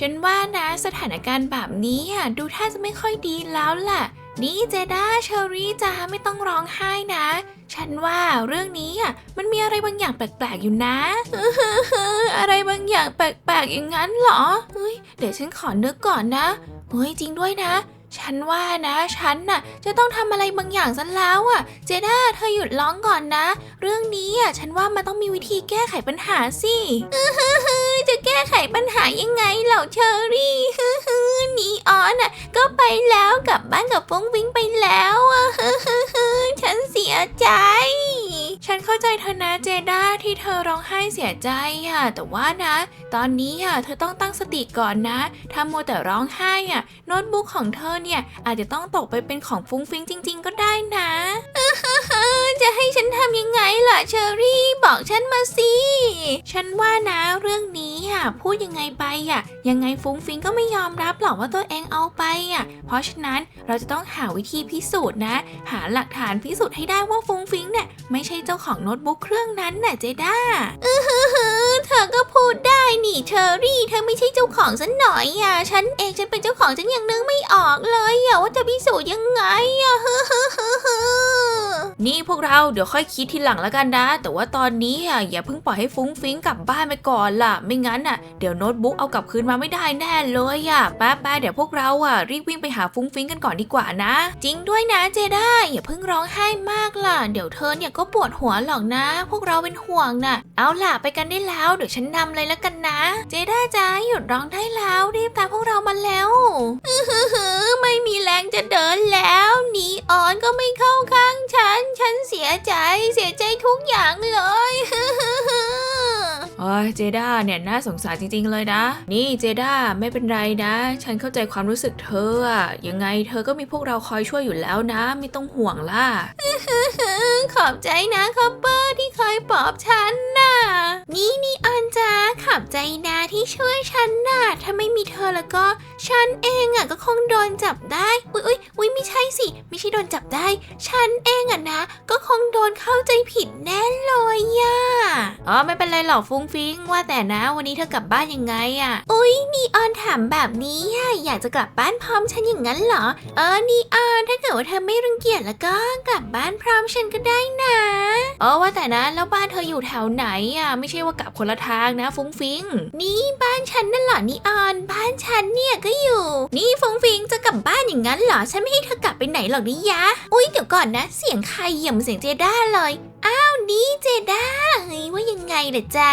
ฉันว่านะสถานการณ์แบบนี้อะดูท่าจะไม่ค่อยดีแล้วล่ะ นี่เจด้าเชอรี่จ้าไม่ต้องร้องไห้นะ ฉันว่าเรื่องนี้อะมันมีอะไรบางอย่างแปลกๆอยู่นะอะไรบางอย่างแปลกๆอย่างนั้นเหรอเฮ้ยเดี๋ยวฉันขอนึกก่อนนะเฮ้ยจริงด้วยนะ ฉันว่านะฉันน่ะจะต้องทำอะไรบางอย่างซะแล้วอะ เจด้าเธอหยุดร้องก่อนนะ เรื่องนี้อะฉันว่ามันต้องมีวิธีแก้ไขปัญหาสิจะแก้ไขปัญหายังไงเหล่าเชอรี่หนีออนอะก็ไปแล้วกลับบ้านกับฟงวิงไปแล้วอะฉันเสียใจ ฉันเข้าใจเธอนะเจด้าที่เธอร้องไห้เสียใจอะ แต่ว่านะ ตอนนี้อะเธอต้องตั้งสติก่อนนะ ถ้ามัวแต่ร้องไห้อะโน้ตบุ๊กของเธอเนี่ยอาจจะต้องตกไปเป็นของฟุ้งฟิ้งจริง ๆ ก็ได้นะจะให้ฉันทำยังไงล่ะเชอรี่บอกฉันมาสิฉันว่านะเรื่องนี้อะพูดยังไงไปอะยังไงฟุ้งฟิ้งก็ไม่ยอมรับหรอกว่าตัวเองเอาไปอะเพราะฉะนั้นเราจะต้องหาวิธีพิสูจน์นะ หาหลักฐานพิสูจน์ให้ได้ว่าฟุ้งฟิ้งเนี่ยไม่ใช่เจ้าของโน้ตบุ๊กเครื่องนั้นน่ะเจด้าอือฮือ เธอก็พูดได้นี่เชอรี่เธอไม่ใช่เจ้าของสันหน่อยอะฉันเองฉันเป็นเจ้าของฉันยังนึกไม่ออกเลยอะว่าจะพิสูจน์ยังไงอะฮึฮึฮึฮึนี่พวกเราเดี๋ยวค่อยคิดทีหลังแล้วกันนะ แต่ว่าตอนนี้อะอย่าเพิ่งปล่อยให้ฟุ้งฟิ้งกลับบ้านไปก่อนล่ะ ไม่งั้นอะเดี๋ยวโน้ตบุ๊กเอากลับคืนมาไม่ได้แน่เลยอะแป๊บๆเดี๋ยวพวกเราอะรีบวิ่งไปหาฟุ้งฟิ้งกันก่อนดีกว่านะ จริงด้วยนะเจด้าอย่าเพิ่งร้องไห้มากล่ะ เดี๋ยวเธอเนี่ยก็ปวดหัวหรอกนะ พวกเราเป็นห่วงน่ะ เอาล่ะไปกันได้แล้วเดี๋ยวฉันนำเลยแล้วกันนะ เจด้าจ้าหยุดร้องได้แล้วรีบตามพวกเรามาแล้วไม่มีแรงจะเดินแล้วหนีออนก็ไม่เข้าข้างฉัน ฉันเสียใจเสียใจทุกอย่างเลย โอ้ยเจด้าเนี่ยน่าสงสารจริงๆเลยนะ นี่เจด้าไม่เป็นไรนะ ฉันเข้าใจความรู้สึกเธออะยังไงเธอก็มีพวกเราคอยช่วยอยู่แล้วนะ ไม่ต้องห่วงล่ะ ขอบใจนะคอปเปอร์ที่คอยปลอบฉันน่ะ นี่นี่ออนจ้าขอบใจนะที่ช่วยฉันน่ะ ถ้าไม่มีเธอแล้วก็ ฉันเองอะก็คงโดนจับได้ อุ๊ยอุ๊ยอุ๊ยไม่ใช่สิ ไม่ใช่โดนจับได้ ฉันเองอะนะ ก็คงโดนเข้าใจผิดแน่เลยย่ะอ๋อไม่เป็นไรหรอกฟุ้งฟิ้งว่าแต่นะวันนี้เธอกลับบ้านยังไงอะอุ๊ยนีออนถามแบบนี้อะอยากจะกลับบ้านพร้อมฉันอย่างนั้นเหรอ เออนีออนถ้าเกิดว่าเธอไม่รังเกียจแล้วก็กลับบ้านพร้อมฉันก็ได้นะเออว่าแต่นะแล้วบ้านเธออยู่แถวไหนอะไม่ใช่ว่ากลับคนละทางนะฟุ้งฟิ้งนี่บ้านฉันนั่นเหรอนีออน บ้านฉันเนี่ยก็อยู่ นี่ฟุ้งฟิ้งจะกลับบ้านอย่างนั้นเหรอฉันไม่ให้เธอกลับไปไหนหรอกนี่ยะ อุ๊ยเดี๋ยวก่อนนะ เสียงใครเหยี่ยมเสียงเจด้าเลย อ้าวนี่เจด้าเฮ้ยว่ายังไงเด้อจ๊ะ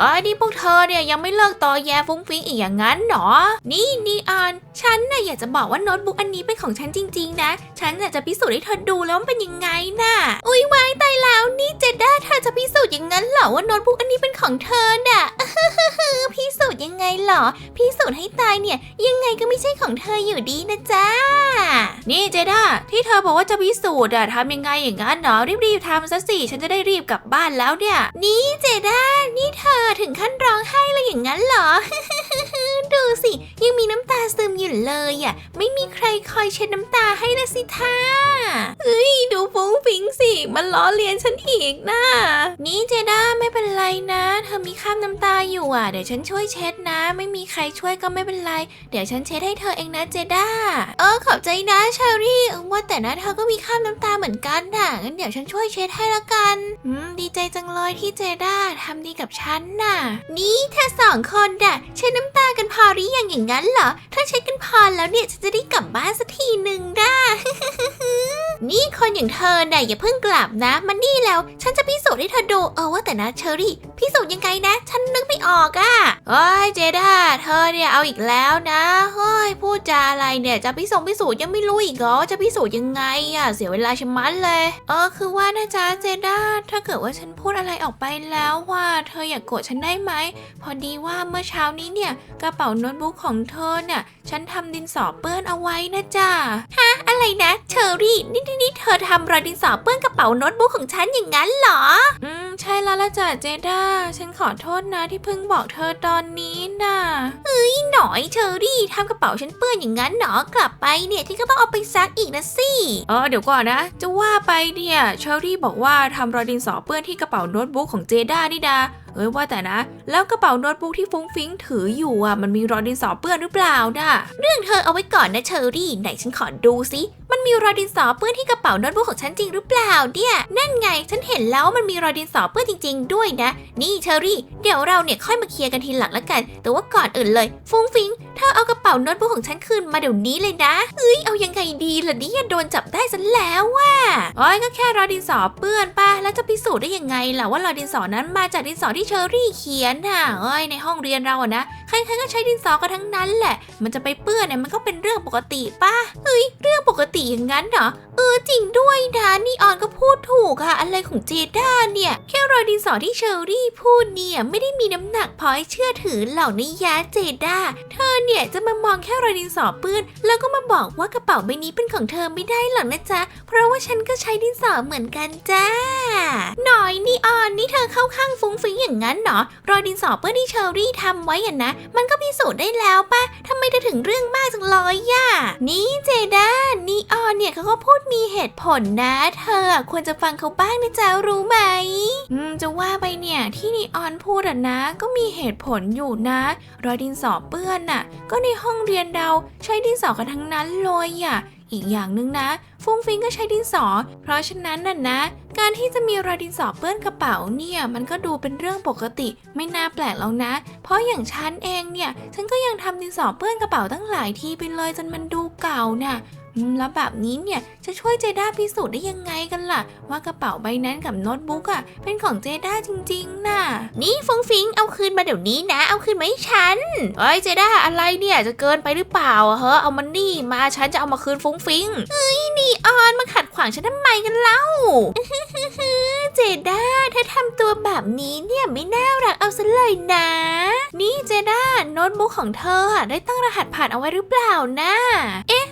อ๋อนี่พวกเธอเนี่ยยังไม่เลิกตอแยฟุ้งฟิ้งอีกอย่างนั้นเหรอ นี่นีออน ฉันน่ะอยากจะบอกว่าโน้ตบุ๊กอันนี้เป็นของฉันจริง ๆ นะ ฉันอยากจะพิสูจน์ให้เธอดูแล้วมันเป็นยังไงน่ะ อุ๊ยวายตายแล้วนี่เจด้า จะพิสูจน์อย่างนั้นเหรอว่าโน้ตบุ๊กอันนี้เป็นของเธอน่ะ พิสูจน์ยังไงเหรอ พิสูจน์ให้ตายเนี่ย ยังไงก็ไม่ใช่ของเธออยู่ดีนะจ๊ะ นี่เจด้าที่เธอบอกว่าจะพิสูจน์อะทำยังไงอย่างนั้นเหรอรีบๆทำซะสิฉันจะได้รีบกลับบ้านแล้วเนี่ย นี่เจด้านี่เธอถึงขั้นร้องไห้เลยอย่างนั้นเหรอ ดูสิ ยังมีน้ำตาซึมอยู่เลยอะ ไม่มีใครคอยเช็ดน้ำตาให้นะสิท่าเฮ้ย ดูฟุ้งฟิงสิ มันล้อเลียนฉันอีกนะ นี่เจด้าไม่เป็นไรนะ เธอมีข้ามน้ำตาอยู่อะ เดี๋ยวฉันช่วยเช็ดนะ ไม่มีใครช่วยก็ไม่เป็นไร เดี๋ยวฉันเช็ดให้เธอเองนะเจด้า เออขอบใจนะเชอรี่ ว่าแต่นะเธอก็มีข้ามน้ำตาเหมือนกันน่ะ งั้นเดี๋ยวฉันช่วยเช็ดให้ละกันอืมดีใจจังเลยที่เจด้าทำดีกับฉันน่ะ นี่เธอสองคนน่ะเช็ดน้ำตากันพอหรือยังอย่างนั้นเหรอ ถ้าเช็ดกันพอแล้วเนี่ยฉันจะได้กลับบ้านสักทีหนึ่งได้ นี่คนอย่างเธอน่ะอย่าเพิ่งกลับนะมันนี่แล้ว ฉันจะพิสูจน์ให้เธอดูเออว่าแต่นะเชอรี่ พิสูจน์ยังไงนะ ฉันนึกไม่ออกอะ่ะเฮ้ยเจด้าเธอเนี่ยเอาอีกแล้วนะเฮ้ยพูดจาอะไรเนี่ยจะพิสูจน์พิสูจน์ยังไม่รู้อีกเหรอจะพิสูจน์ยังไงอะ่ะเสียเวลาชะมัดเลย เออคือว่านะจ๊ะเจด้าถ้าเกิดว่าฉันพูดอะไรออกไปแล้วว่า เธออย่ากโกรธฉันได้ไหมพอดีว่าเมื่อเช้านี้เนี่ยกระเป๋าโน้ตบุ๊กของเธอเนี่ยฉันทำดินสอเปื้อนเอาไว้นะจ๊ะฮะอะไรนะเชอรี่นี่นี่นี่เธอทำรอยดินสอเปื้อนกระเป๋าโน้ตบุ๊กของฉันอย่างนั้นเหรอ อืม ใช่แล้วละจ้ะเจด้า ฉันขอโทษนะที่เพิ่งบอกเธอตอนนี้น่ะเอ้ยหน่อยเชอรี่ทำกระเป๋าฉันเปื้อนอย่างนั้นเหรอกลับไปเนี่ยที่ก็ต้องเอาไปซักอีกนะสิเออเดี๋ยวก่อนนะ จะว่าไปเนี่ยเชอรี่บอกว่าทำรอยดินสอเปื้อนที่กระเป๋าโน้ตบุ๊กของเจด้านี่ดาเอ้ยว่าแต่นะ แล้วกระเป๋าโน้ตบุ๊กที่ฟุ้งฟิ้งถืออยู่อะมันมีรอยดินสอเปื้อนหรือเปล่าน่ะ เรื่องเธอเอาไว้ก่อนนะเชอรี่ไหนฉันขอดูซิมันมีรอยดินสอเปื้อนที่กระเป๋าโน้ตบุ๊กของฉันจริงหรือเปล่าเนี่ย นั่นไงฉันเห็นแล้วมันมีรอยดินสอเปื้อนจริง ๆ ด้วยนะ นี่เชอรี่ เดี๋ยวเราเนี่ยค่อยมาเคลียร์กันทีหลังละกัน แต่ว่าก่อนอื่นเลย ฟุ้งฟิงเธอเอากระเป๋าโน้ตบุ๊กของฉันคืนมาเดี๋ยวนี้เลยนะเอ้ยเอายังไงดีล่ะเนี่ยโดนจับได้ซะแล้วว่ะโอ้ยก็แค่รอยดินสอเปื้อนป่ะแล้วจะพิสูจน์ได้ยังไงล่ะว่ารอยดินสอนั้นมาจากดินสอที่เชอรี่เขียนน่ะเอ้ยในห้องเรียนเราอะนะใครๆก็ใช้ดินสอกันทั้งนั้นแหละ มันจะไปเปื้อนเนี่ยมันก็เป็นเรื่องปกติป่ะเฮ้ยเรื่องปกติอย่างนั้นเหรอเออจริงด้วยนะนี่ออนก็พูดถูกอะอะไรของเจด้าเนี่ย แค่รอยดินสอที่เชอรี่พูดเนี่ยไม่ได้มีน้ำหนักพอให้เชื่อถือเหล่านิยาเจด้าเธอเนี่ยจะมามองแค่รอยดินสอปื้น แล้วก็มาบอกว่ากระเป๋าใบนี้เป็นของเธอไม่ได้หรอกนะจ๊ะ เพราะว่าฉันก็ใช้ดินสอเหมือนกันจ้าหน่อยนี่ออ นี่เธอเข้าข้างฟุ้งฟิ้งอย่างนั้นเหรอรอยดินสอเปื้อนที่เชอรี่ทำไว้อะนะ มันก็พิสูจน์ได้แล้วปะทำไมเธอถึงเรื่องมากจังเลยย่ะนี่เจด้านี่ออนเนี่ยเขาก็พูดมีเหตุผลนะ เธอควรจะฟังเขาบ้างนะจ๊ะรู้ไหม อืมจะว่าไปเนี่ยที่นีออนพูดอะนะ ก็มีเหตุผลอยู่นะ รอยดินสอเปื้อนน่ะ ก็ในห้องเรียนเราใช้ดินสอกันทั้งนั้นเลยอะ อีกอย่างหนึ่งนะ ฟุ้งฟิงก็ใช้ดินสอ เพราะฉะนั้นน่ะนะ การที่จะมีรอยดินสอเปื้อนกระเป๋าเนี่ย มันก็ดูเป็นเรื่องปกติ ไม่น่าแปลกแล้วนะ เพราะอย่างฉันเองเนี่ย ฉันก็ยังทำดินสอเปื้อนกระเป๋าตั้งหลายทีไปเลยจนมันดูเก่าน่ะ แล้วแบบนี้เนี่ยจะช่วยเจด้าพิสูจน์ได้ยังไงกันล่ะ ว่ากระเป๋าใบนั้นกับโน้ตบุ๊กอะเป็นของเจด้าจริงๆน่ะ นี่ฟงฟิงเอาคืนมาเดี๋ยวนี้นะ เอาคืนมาให้ฉันเฮ้ยเจด้าอะไรเนี่ยจะเกินไปหรือเปล่าเฮ้เอามันนี่มาฉันจะเอามาคืนฟงฟิงเฮ้ยนี่ออนมาขัดขวางฉันทำไมกันเล่าเจด้าถ้าทำตัวแบบนี้เนี่ยไม่น่ารักเอาซะเลยนะ นี่เจด้าโน้ตบุ๊กของเธออะได้ตั้งรหัสผ่านเอาไว้หรือเปล่านะ เอ๊ะ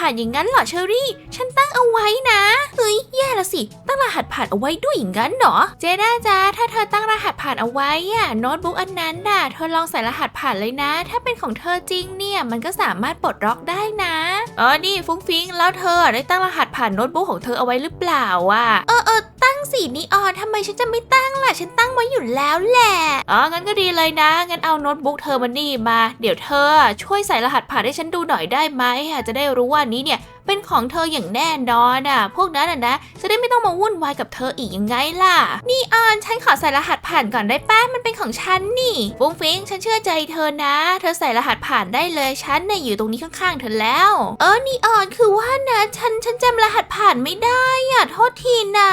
ผ่านอย่างนั้นเหรอเชอรี่ ฉันตั้งเอาไว้นะ เฮ้ย ละสิ ตั้งรหัสผ่านเอาไว้ด้วยอย่างนั้นเหรอ เจด้าจ้าถ้าเธอตั้งรหัสผ่านเอาไว้อะโน้ตบุ๊กอันนั้นน่ะเธอลองใส่รหัสผ่านเลยนะ ถ้าเป็นของเธอจริงเนี่ยมันก็สามารถปลดล็อกได้นะอ๋อนี่ฟุ้งฟิงแล้วเธอได้ตั้งรหัสผ่านโน้ตบุ๊กของเธอเอาไว้หรือเปล่าอะเออเออตั้งสินี่ออนทำไมฉันจะไม่ตั้งล่ะฉันตั้งไว้อยู่แล้วแหละอ๋องั้นก็ดีเลยนะงั้นเอาโน้ตบุ๊กเธอมานี่มา เดี๋ยวเธอ ช่วยใส่รหัสผ่านให้ฉันดูหน่อยได้ไหมอะจะได้รู้ว่านี้เนี่ย เป็นของเธออย่างแน่นอนอะ พวกนั้นอะนะจะได้ไม่ต้องมาวุ่นวายกับเธออีกยังไงล่ะ นี่ออนฉันขอใส่รหัสผ่านก่อนได้ป้ามันเป็นของฉันนี่ฟุ้งฟิงฉันเชื่อใจเธอนะ เธอใส่รหัสผ่านได้เลยฉันเนี่ยอยู่ตรงนี้ข้างๆเธอแล้ว เออนี่ออนคือว่านะ ฉันฉันจำรหัสผ่านไม่ได้อะโทษทีนะ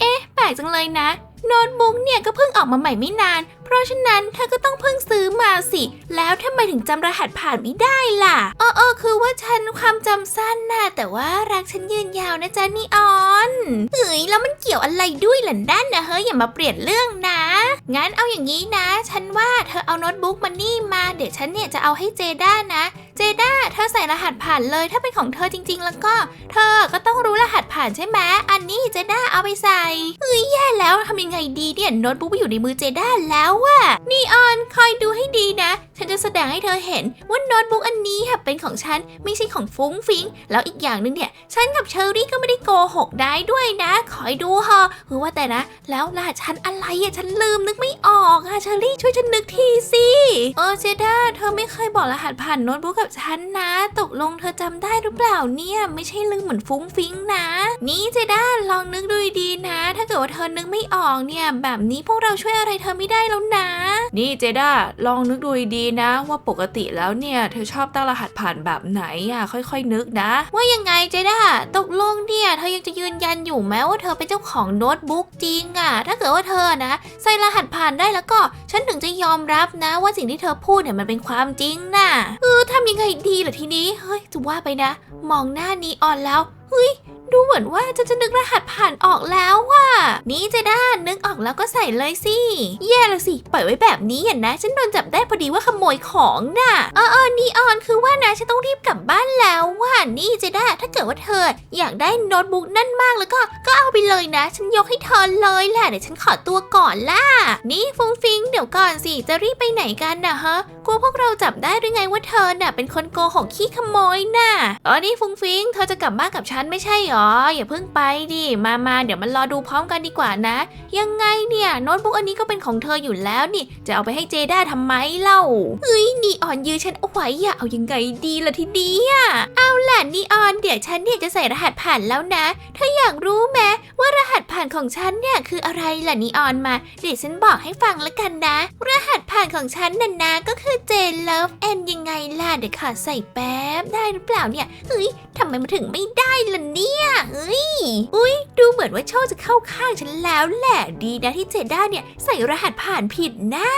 เอ๊ะ แปลกจังเลยนะ โน้ตบุ๊กเนี่ยก็เพิ่งออกมาใหม่ไม่นาน เพราะฉะนั้นเธอก็ต้องเพิ่งซื้อมาสิ แล้วทำไมถึงจำรหัสผ่านไม่ได้ล่ะเออเออคือว่าฉันความจำสั้นน่ะแต่ว่ารักฉันยืนยาวนะจ๊ะนีออนเฮ้ยแล้วมันเกี่ยวอะไรด้วยหล่ะด้านนะเฮ้ยอย่ามาเปลี่ยนเรื่องนะ งั้นเอาอย่างนี้นะ ฉันว่าเธอเอาโน้ตบุ๊กมานี่มาเดี๋ยวฉันเนี่ยจะเอาให้เจด้านะ เจด้า เธอใส่รหัสผ่านเลยถ้าเป็นของเธอจริง ๆ แล้วก็ เธอก็ต้องรู้รหัสผ่านใช่ไหมอันนี้เจด้าเอาไปใส่เฮ้ยแย่แล้วทำยังไงดีเนี่ยโน้ตบุ๊กอยู่ในมือเจด้าแล้วอะนี่ออนคอยดูให้ดีนะ ฉันจะแสดงให้เธอเห็นว่าโน้ตบุ๊กอันนี้ค่ะเป็นของฉันไม่ใช่ของฟุ้งฟิง แล้วอีกอย่างหนึ่งเนี่ย ฉันกับเชอรี่ก็ไม่ได้โกหกได้ด้วยนะ คอยดูฮะเออว่าแต่นะ แล้วรหัสฉันอะไรอะฉันลืมนึกไม่ออกอะเชอรี่ช่วยฉันนึกทีสิเออเจด้าเธอไม่เคยบอกรหัสผ่านโน้ตบุ๊กกับฉันนะตกลงเธอจำได้หรือเปล่าเนี่ย ไม่ใช่ลืมเหมือนฟุ้งฟิ้งนะ นี่เจด้าลองนึกดูดีนะ ถ้าเกิดว่าเธอนึกไม่ออกเนี่ย แบบนี้พวกเราช่วยอะไรเธอไม่ได้แล้วนะ นี่เจด้าลองนึกดูดีนะ ว่าปกติแล้วเนี่ย เธอชอบตั้งรหัสผ่านแบบไหนอะค่อย ๆ นึกนะ ว่ายังไงเจด้าตกลงเนี่ย เธอยังจะยืนยันอยู่ไหมว่าเธอเป็นเจ้าของโน้ตบุ๊กจริงอะ ถ้าเกิดว่าเธอนะใส่รหัสผ่านได้แล้วก็ฉันถึงจะยอมรับนะ ว่าสิ่งที่เธอพูดเนี่ยมันเป็นความจริงน่ะเออทำยังไงดีล่ะทีนี้เฮ้ยจะว่าไปนะ มองหน้านีออนแล้ว เฮ้ย ดูเหมือนว่าจะจะนึกรหัสผ่านออกแล้วว่ะ นี่เจด้านึกออกแล้วก็ใส่เลยสิ แย่และสิ ปล่อยไว้แบบนี้อะนะ ฉันโดนจับได้พอดีว่าขโมยของน่ะ เออเออนีออนคือว่านะฉันต้องรีบกลับบ้านแล้วว่านี่เจด้าถ้าเกิดว่าเธอ อยากได้โน้ตบุ๊กนั่นมากแล้วก็ ก็เอาไปเลยนะ ฉันยกให้เธอเลยแหละ เดี๋ยวฉันขอตัวก่อนล่ะ นี่ฟงฟิง เดี๋ยวก่อนสิ จะรีบไปไหนกันนะฮะ กลัวพวกเราจับได้หรือไงว่าเธอน่ะ เป็นคนโกหกขี้ขโมยน่ะ อ๋อ นี่ฟงฟิง เธอจะกลับบ้านกับฉันไม่ใช่หรอ อย่าเพิ่งไปดิ มามาเดี๋ยวมันรอดูพร้อมกันดีกว่านะ ยังไงเนี่ยโน้ตบุ๊กอันนี้ก็เป็นของเธออยู่แล้วนี่ จะเอาไปให้เจด้าทำไมเล่าเฮ้ยนีออนยื้อฉันเอาไว้อะเอายังไงดีล่ะทีนี้อะเอาล่ะนีออนเดี๋ยวฉันเนี่ยจะใส่รหัสผ่านแล้วนะเธออยากรู้ไหมว่ารหัสผ่านของฉันเนี่ยคืออะไรล่ะนีออนมา เดี๋ยวฉันบอกให้ฟังแล้วกันนะ รหัสผ่านของฉันน่ะนะก็คือ J Love N ยังไงล่ะเดี๋ยวขอใส่แป๊บได้หรือเปล่าเนี่ยเฮ้ยทำไมมาถึงไม่ได้ล่ะเนี่ยเฮ้ย อุ้ยดูเหมือนว่าโชคจะเข้าข้างฉันแล้วแหละ ดีนะที่เจด้าเนี่ยใส่รหัสผ่านผิดหน้า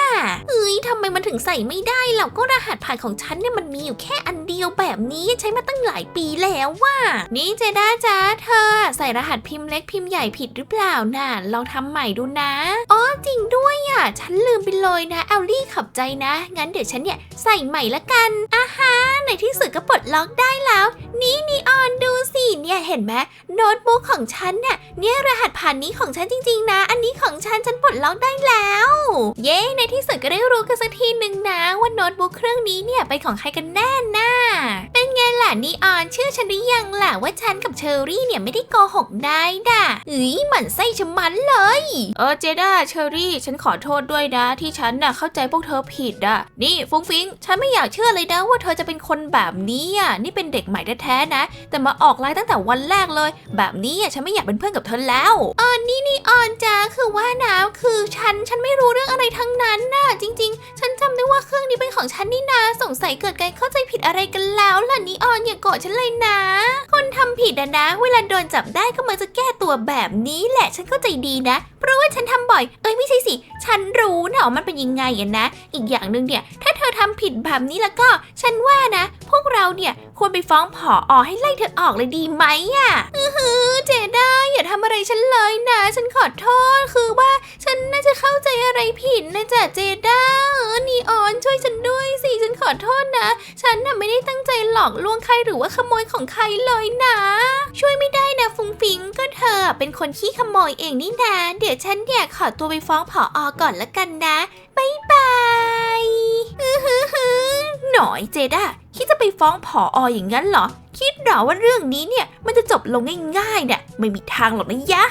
เฮ้ยทำไมมันถึงใส่ไม่ได้เราก็รหัสผ่านของฉันเนี่ยมันมีอยู่แค่อันเดียวแบบนี้ใช้มาตั้งหลายปีแล้วว่ะนี่เจด้าจ้าเธอ ใส่รหัสพิมพ์เล็กพิมพ์ใหญ่ผิดหรือเปล่าน่ะลองทำใหม่ดูนะอ๋อจริงด้วยอะฉันลืมไปเลยนะเอลลี่ขับใจนะ งั้นเดี๋ยวฉันเนี่ยใส่ใหม่ละกันอาฮะในที่สุดก็ปลดล็อกได้แล้ว นี่นีออนดูสิเนี่ยเห็นไหมโน้ตบุ๊กของฉันเนี่ยเนี่ยรหัสผ่านนี้ของฉันจริง ๆ นะ อันนี้ของฉันฉันปลดล็อกได้แล้ว เย้ในที่สุดก็ได้รู้กันสักทีหนึ่งนะว่าโน้ตบุ๊กเครื่องนี้เนี่ยเป็นของใครกันแน่น่ะ นไงล่ะนีออนเชื่อฉันหรือยังล่ะว่าฉันกับเชอรี่เนี่ยไม่ได้โกหกได้ด่ะเอ้ยหมั่นไส้ชะมันเลย เออเจด้าเชอรี่ ฉันขอโทษด้วยนะ ที่ฉันน่ะเข้าใจพวกเธอผิดอะ นี่ฟุ้งฟิงฉันไม่อยากเชื่อเลยนะว่าเธอจะเป็นคนแบบนี้อะนี่เป็นเด็กใหม่แท้ๆนะ แต่มาออกไลน์ตั้งแต่วันแรกเลย แบบนี้อะฉันไม่อยากเป็นเพื่อนกับเธอแล้วเออนี่นี่ออนจ้าคือว่านะคือฉันฉันไม่รู้เรื่องอะไรทั้งนั้นน่ะจริง ๆ ฉันจำได้ว่าเครื่องนี้เป็นของฉันนี่นาสงสัยเกิดการเข้าใจผิดอะไรกันแล้วล่ะนี่ออนอย่าโกรธฉันเลยนะ คนทำผิดนะนะ เวลาโดนจับได้ก็มักจะแก้ตัวแบบนี้แหละ ฉันเข้าใจดีนะ เพราะว่าฉันทำบ่อย เอ้ยไม่ใช่สิ ฉันรู้นะว่ามันเป็นยังไงอะนะ อีกอย่างหนึ่งเนี่ย ถ้าเธอทำผิดแบบนี้แล้วก็ ฉันว่านะ พวกเราเนี่ยควรไปฟ้องผออให้ไล่เธอออกเลยดีไหมอะอือหือเจด้าอย่าทำอะไรฉันเลยนะ ฉันขอโทษคือว่าฉันน่าจะเข้าใจอะไรผิดนะจ๊ะเจด้าเออนีออนช่วยฉันด้วยสิฉันขอโทษนะ ฉันน่ะไม่ได้ตั้งใจหลอกลวงใครหรือว่าขโมยของใครเลยนะ ช่วยไม่ได้นะฟุงฟิงก็เธอเป็นคนขี้ขโมยเองนี่นาเดี๋ยดี๋ยวฉันเนี่ยขอตัวไปฟ้องผออก่อนละกันนะบายบายอื้อหือหือหน่อยเจด้าคิดจะไปฟ้องผอออย่างนั้นเหรอ คิดเหรอว่าเรื่องนี้เนี่ยมันจะจบลงง่ายๆเนี่ยไม่มีทางหรอกนะยะ